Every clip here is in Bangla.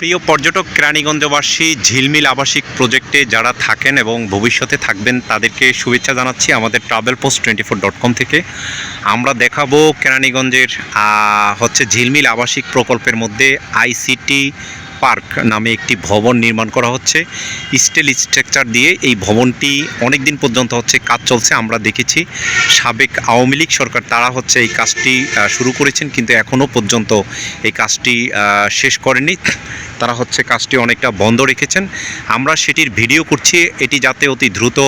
প্রিয় পর্যটক কেরানীগঞ্জবাসী, ঝিলমিল আবাসিক প্রজেক্টে যারা থাকেন এবং ভবিষ্যতে থাকবেন তাদেরকে শুভেচ্ছা জানাচ্ছি আমাদের travel post twenty four dot com থেকে। আমরা দেখাবো কেরানীগঞ্জের হচ্ছে ঝিলমিল আবাসিক প্রকল্পের মধ্যে আইসিটি পার্ক নামে একটি ভবন নির্মাণ করা হচ্ছে। স্টিল স্ট্রাকচার দিয়ে এই ভবনটি অনেক দিন পর্যন্ত হচ্ছে কাজ চলছে, আমরা দেখেছি। সাবেক আওয়ামী লীগ সরকার তারা হচ্ছে এই কাজটি শুরু করেছেন, কিন্তু এখনও পর্যন্ত এই কাজটি শেষ করেনি। তারা হচ্ছে কাজটি অনেকটা বন্ধ রেখেছেন। আমরা সেটির ভিডিও করছি, এটি যাতে অতি দ্রুত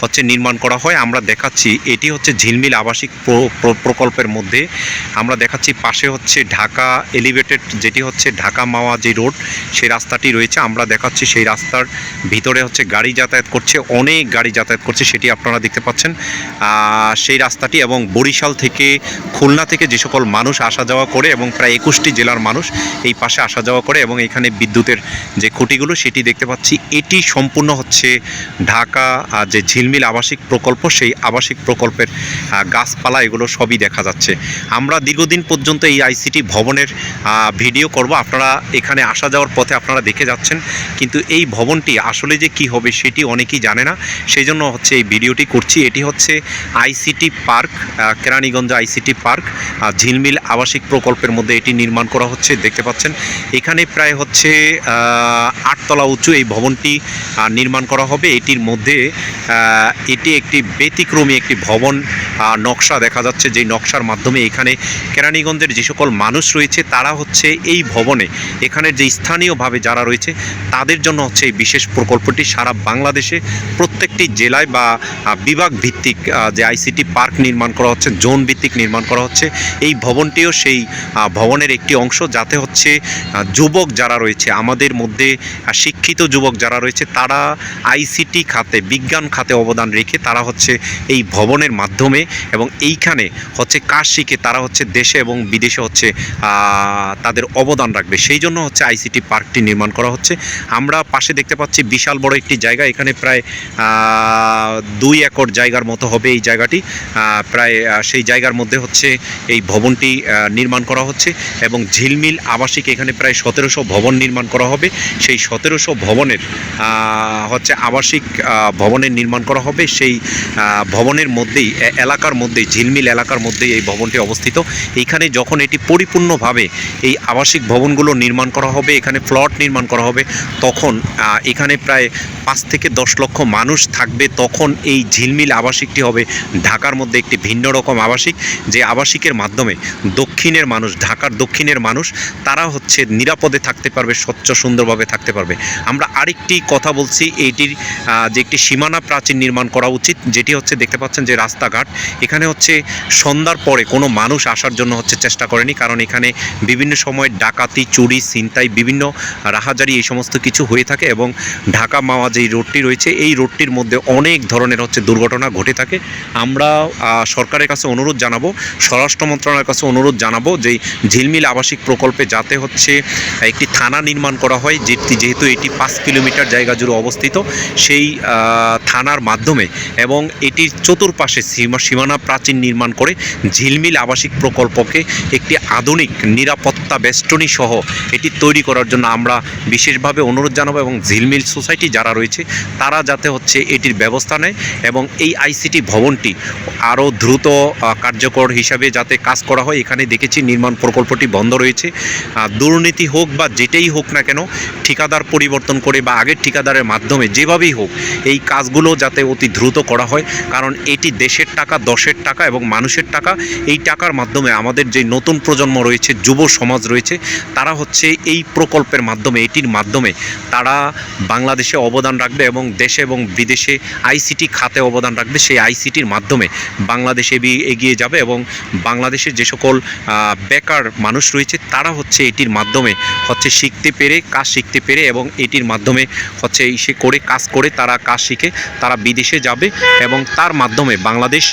হচ্ছে নির্মাণ করা হয়। আমরা দেখাচ্ছি, এটি হচ্ছে ঝিলমিল আবাসিক প্র- প্র- প্রকল্পের মধ্যে। আমরা দেখাচ্ছি পাশে হচ্ছে ঢাকা এলিভেটেড, যেটি হচ্ছে ঢাকা মাওয়া যে রোড, সেই রাস্তাটি রয়েছে। আমরা দেখাচ্ছি সেই রাস্তার ভিতরে হচ্ছে গাড়ি যাতায়াত করছে, অনেক গাড়ি যাতায়াত করছে, সেটি আপনারা দেখতে পাচ্ছেন। সেই রাস্তাটি এবং বরিশাল থেকে খুলনা থেকে যে সকল মানুষ আসা যাওয়া করে এবং প্রায় একুশটি জেলার মানুষ এই পাশে আসা যাওয়া করে এবং এখানে বিদ্যুতের যে খুঁটিগুলো সেটি দেখতে পাচ্ছি। এটি সম্পূর্ণ হচ্ছে ঢাকা আর যে ঝিলমিল আবাসিক প্রকল্প, সেই আবাসিক প্রকল্পের গাছপালা, এগুলো সবই দেখা যাচ্ছে। আমরা দীর্ঘদিন পর্যন্ত এই আইসিটি ভবনের ভিডিও করব। আপনারা এখানে আসা যাওয়ার পথে আপনারা দেখে যাচ্ছেন। কিন্তু এই ভবনটি আসলে যে কি হবে সেটি অনেকেই জানে না। সেই জন্য হচ্ছে এই ভিডিওটি করছি। এটি হচ্ছে ICT park Keraniganj ICT park Jhilmil আবাসিক প্রকল্পের মধ্যে এটি নির্মাণ করা হচ্ছে। দেখতে পাচ্ছেন, এখানে প্রায় হচ্ছে আহ, আটতলা উঁচু এই ভবনটি নির্মাণ করা হবে। এটির মধ্যে এটি একটি ব্যতিক্রমী একটি ভবন নকশা দেখা যাচ্ছে যে নকশার মাধ্যমে এখানে কেরানীগঞ্জের যে সকল মানুষ রয়েছে তারা হচ্ছে এই ভবনে। এখানের যে স্থানীয়ভাবে যারা রয়েছে তাদের জন্য হচ্ছে এই বিশেষ প্রকল্পটি সারা বাংলাদেশে প্রত্যেকটি জেলায় বা বিভাগ ভিত্তিক যে আইসিটি পার্ক নির্মাণ করা হচ্ছে জোন ভিত্তিক নির্মাণ করা হচ্ছে এই ভবনটিও সেই ভবনের একটি অংশ। যাতে হচ্ছে যুবক যারা রয়েছে, আমাদের মধ্যে শিক্ষিত যুবক যারা রয়েছে, তারা আইসিটি খাতে, বিজ্ঞান খাতে অবদান রেখে তারা হচ্ছে এই ভবনের মাধ্যমে এবং এইখানে হচ্ছে কাজ শিখে তারা হচ্ছে দেশে এবং বিদেশে হচ্ছে তাদের অবদান রাখবে। সেই জন্য হচ্ছে আইসিটি পার্কটি নির্মাণ করা হচ্ছে। আমরা পাশে দেখতে পাচ্ছি বিশাল বড় একটি জায়গা, এখানে প্রায় দুই একর জায়গার মতো হবে এই জায়গাটি। প্রায় সেই জায়গার মধ্যে হচ্ছে এই ভবনটি নির্মাণ করা হচ্ছে এবং ঝিলমিল আবাসিক এখানে প্রায় সতেরোশো ভবন নির্মাণ করা হবে। সেই সতেরোশো ভবনের হচ্ছে আবাসিক ভবনের নির্মাণ করা হবে। সেই ভবনের মধ্যেই এলাকার মধ্যেই, ঝিলমিল এলাকার মধ্যেই এই ভবনটি অবস্থিত। এইখানে যখন এটি পরিপূর্ণভাবে এই আবাসিক ভবনগুলো নির্মাণ করা হবে, এখানে প্লট নির্মাণ করা হবে, তখন এখানে প্রায় পাঁচ থেকে দশ লক্ষ মানুষ থাকবে। তখন এই ঝিলমিল আবাসিকটি হবে ঢাকার মধ্যে একটি ভিন্ন রকম আবাসিক, যে আবাসিকের মাধ্যমে দক্ষিণের মানুষ, ঢাকার দক্ষিণের মানুষ, তারা হচ্ছে নিরাপদে থাকতে পারবে। স্বচ্ছ, সুন্দরভাবে থাকতে পারবে। আমরা আরেকটি কথা বলছি, এইটির যে একটি সীমানা প্রাচীর নির্মাণ করা উচিত, যেটি হচ্ছে, দেখতে পাচ্ছেন যে রাস্তাঘাট, এখানে হচ্ছে সন্ধ্যার পরে কোনো মানুষ আসার জন্য হচ্ছে চেষ্টা করেনি, কারণ এখানে বিভিন্ন সময় ডাকাতি, চুরি, ছিনতাই, বিভিন্ন রাহাজারি, এই সমস্ত কিছু হয়ে থাকে এবং ঢাকা মাওয়া যেই রোডটি রয়েছে, এই রোডটির মধ্যে অনেক ধরনের হচ্ছে দুর্ঘটনা ঘটে থাকে। আমরা সরকারের কাছে অনুরোধ জানাব, স্বরাষ্ট্র মন্ত্রণালয়ের কাছে অনুরোধ জানাব যে ঝিলমিল আবাসিক প্রকল্পে যাতে হচ্ছে একটি থানা নির্মাণ করা হয়, যেটি যেহেতু এটি পাঁচ কিলোমিটার জায়গা জুড়ে অবস্থিত, সেই থানার মাধ্যমে এবং এটির চতুর্পাশে সীমা, সীমানা প্রাচীর নির্মাণ করে ঝিলমিল আবাসিক প্রকল্পকে একটি আধুনিক নিরাপত্তা বেষ্টনী সহ এটি তৈরি করার জন্য আমরা বিশেষভাবে অনুরোধ জানাব এবং ঝিলমিল সোসাইটি যারা রয়েছে, তারা যাতে হচ্ছে এটির ব্যবস্থা নেয় এবং এই আইসিটি ভবনটি আরও দ্রুত কার্যকর হিসাবে যাতে কাজ করা হয়। এখানে দেখেছি নির্মাণ প্রকল্পটি বন্ধ রয়েছে। দুর্নীতি হোক বা যেটাই হোক না কেন, ঠিকাদার পরিবর্তন করে বা আগের ঠিকাদারের মাধ্যমে যেভাবেই হোক, এই কাজগুলো যাতে অতি দ্রুত করা হয়, কারণ এটি দেশের টাকা, দশের টাকা এবং মানুষের টাকা, এই টাকার মাধ্যমে আমাদের যে নতুন প্রজন্ম রয়েছে, যুব সমাজ রয়েছে, তারা হচ্ছে এই প্রকল্পের মাধ্যমে, এটির মাধ্যমে তারা বাংলাদেশে অবদান রাখবে এবং দেশে এবং বিদেশে আইসিটি খাতে অবদান রাখবে। সেই আইসিটির মাধ্যমে বাংলাদেশ এগিয়ে যাবে এবং বাংলাদেশের যে সকল বেকার মানুষ রয়েছে, তারা হচ্ছে এটির মাধ্যমে হচ্ছে শিখতে পেরে, কাজ শিখতে পেরে এবং এটির মাধ্যমে হচ্ছে সে করে, কাজ করে তারা কাজ শিখে, তারা বিদেশে যাবে এবং তার মাধ্যমে বাংলাদেশ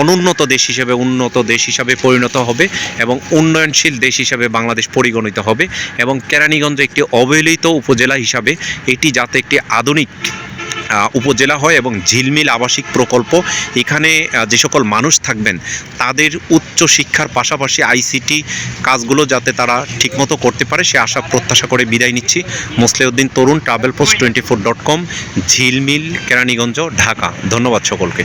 অনুন্নত দেশ হিসেবে, উন্নত দেশ হিসাবে পরিণত হবে এবং উন্নয়নশীল দেশ হিসাবে বাংলাদেশ পরিগণিত হবে এবং কেরানীগঞ্জ একটি অবহেলিত উপজেলা হিসাবে এটি যাতে একটি আধুনিক উপজেলা হয় এবং ঝিলমিল আবাসিক প্রকল্প। এখানে যে সকল মানুষ থাকবেন, তাদের উচ্চ শিক্ষার পাশাপাশি আইসিটি কাজগুলো যাতে তারা ঠিকমতো করতে পারে, সে আশা প্রত্যাশা করে বিদায় নিচ্ছি। Musliuddin Tarun travel post twenty four dot com Jhilmil, Keraniganj, Dhaka. ধন্যবাদ সকলকে।